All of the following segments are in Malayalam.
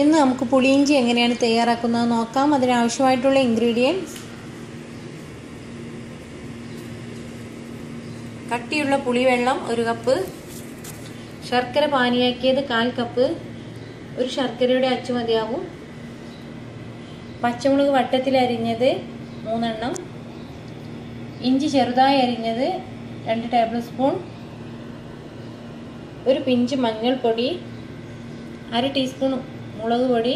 ഇന്ന് നമുക്ക് പുളിയിഞ്ചി എങ്ങനെയാണ് തയ്യാറാക്കുന്നത് നോക്കാം. അതിനാവശ്യമായിട്ടുള്ള ഇൻഗ്രീഡിയൻസ് കട്ടിയുള്ള പുളിവെള്ളം ഒരു കപ്പ്. ശർക്കര പാനിയാക്കിയത് കാൽ കപ്പ്. ഒരു ശർക്കരയുടെ അച്ചു മതിയാകും പച്ചമുളക് വട്ടത്തിൽ അരിഞ്ഞത് മൂന്നെണ്ണം. ഇഞ്ചി ചെറുതായി അരിഞ്ഞത് രണ്ട് ടേബിൾ സ്പൂൺ ഒരു പിഞ്ച് മഞ്ഞൾപ്പൊടി. അര ടീസ്പൂൺ മുളക് പൊടി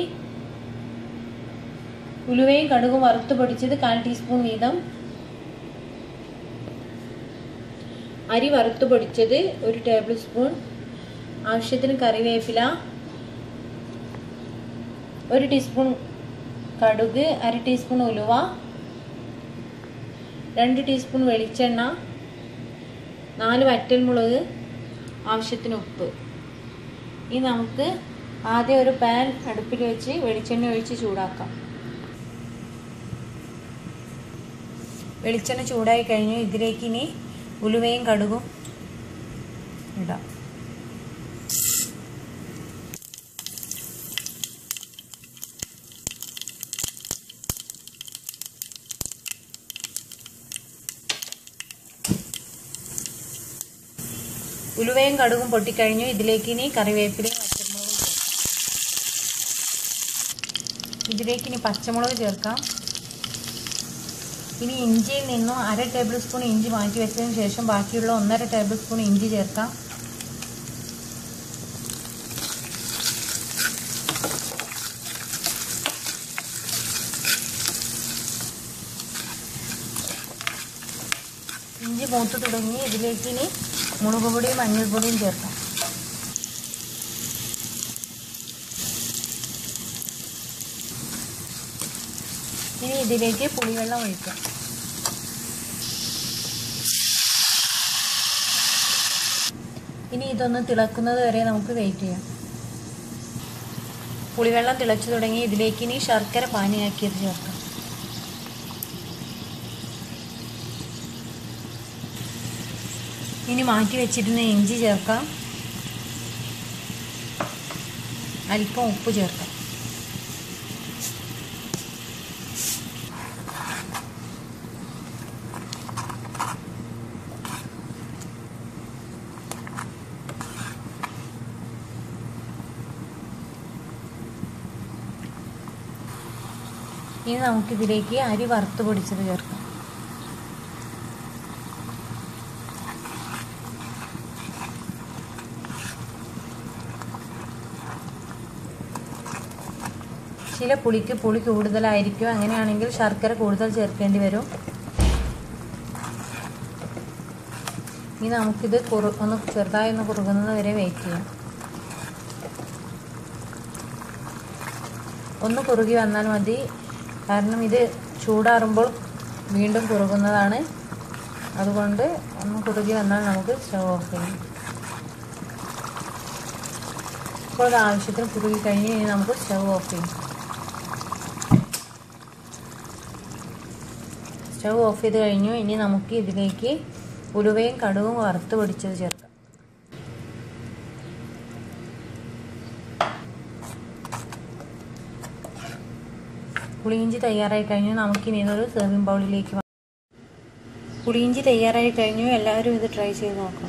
ഉലുവയും കടുകും വറുത്ത് പൊടിച്ചത് കാൽ ടീസ്പൂൺ വീതം. അരി വറുത്ത് പൊടിച്ചത് ഒരു ടേബിൾ സ്പൂൺ ആവശ്യത്തിന് കറിവേപ്പില ഒരു ടീസ്പൂൺ കടുക് അര ടീസ്പൂൺ ഉലുവ രണ്ട് ടീസ്പൂൺ വെളിച്ചെണ്ണ നാല് വറ്റൽമുളക് ആവശ്യത്തിന് ഉപ്പ്. ഇനി നമുക്ക് ആദ്യം ഒരു പാൻ അടുപ്പിൽ വെച്ച് വെളിച്ചെണ്ണ ഒഴിച്ച് ചൂടാക്കാം. വെളിച്ചെണ്ണ ചൂടായി കഴിഞ്ഞു. ഇതിലേക്ക് ഇനി ഉലുവയും കടുകും ഇടാം. ഉലുവയും കടുകും പൊട്ടിക്കഴിഞ്ഞു. ഇതിലേക്ക് ഇനി കറിവേപ്പിലയും പച്ചമുളകും ഇതിലേക്ക് ഇനി പച്ചമുളക് ചേർക്കാം. ഇനി ഇഞ്ചിയിൽ നിന്നും അര ടേബിൾ സ്പൂൺ ഇഞ്ചി മാറ്റി വെച്ചതിന് ശേഷം ബാക്കിയുള്ള ഒന്നര ടേബിൾ സ്പൂൺ ഇഞ്ചി ചേർക്കാം. ഇഞ്ചി മൂത്ത് തുടങ്ങി. ഇതിലേക്ക് ഇനി മുളക് പൊടിയും മഞ്ഞൾപ്പൊടിയും ചേർക്കാം. ഇനി ഇതിലേക്ക് പുളിവെള്ളം ഒഴിക്കാം ഇനി ഇതൊന്ന് തിളക്കുന്നത് വരെ നമുക്ക് വെയിറ്റ് ചെയ്യാം. പുളിവെള്ളം തിളച്ചു തുടങ്ങി ഇതിലേക്ക് ഇനി ശർക്കര പാനിയാക്കിയത് ചേർക്കാം. ഇനി മാറ്റി വെച്ചിരുന്ന ഇഞ്ചി ചേർക്കാം. അല്പം ഉപ്പ് ചേർക്കാം. ഇനി നമുക്കിതിലേക്ക് അരി വറുത്ത് പൊടിച്ചത് ചേർക്കാം. ചില പുളിക്ക് പുളി കൂടുതലായിരിക്കും. അങ്ങനെയാണെങ്കിൽ ശർക്കര കൂടുതൽ ചേർക്കേണ്ടി വരും. ഇനി നമുക്കിത് കുറു ഒന്ന് ചെറുതായി ഒന്ന് കുറുകുന്നത് വരെ വെയിറ്റ് ചെയ്യാം. ഒന്ന് കുറുകി വന്നാൽ മതി. കാരണം ഇത് ചൂടാറുമ്പോൾ വീണ്ടും കുറുകുന്നതാണ്. അതുകൊണ്ട് ഒന്ന് കുറുകി വന്നാൽ നമുക്ക് സ്റ്റവ് ഓഫ് ചെയ്യാം. ഇപ്പോൾ അത് ആവശ്യത്തിന് കുറുകി കഴിഞ്ഞ് ഇനി നമുക്ക് സ്റ്റവ് ഓഫ് ചെയ്യാം. സ്റ്റവ് ഓഫ് ചെയ്ത് കഴിഞ്ഞു. ഇനി നമുക്ക് ഇതിലേക്ക് ഉലുവയും കടുവും വറുത്ത് പൊടിച്ചത് ചേർക്കാം. പുളിയിഞ്ചി തയ്യാറായി കഴിഞ്ഞു. നമുക്കിനി ഇതൊരു സെർവിങ് ബൗളിലേക്ക് പുളിയിഞ്ചി തയ്യാറായി കഴിഞ്ഞു. എല്ലാവരും ഇത് ട്രൈ ചെയ്ത് നോക്കാം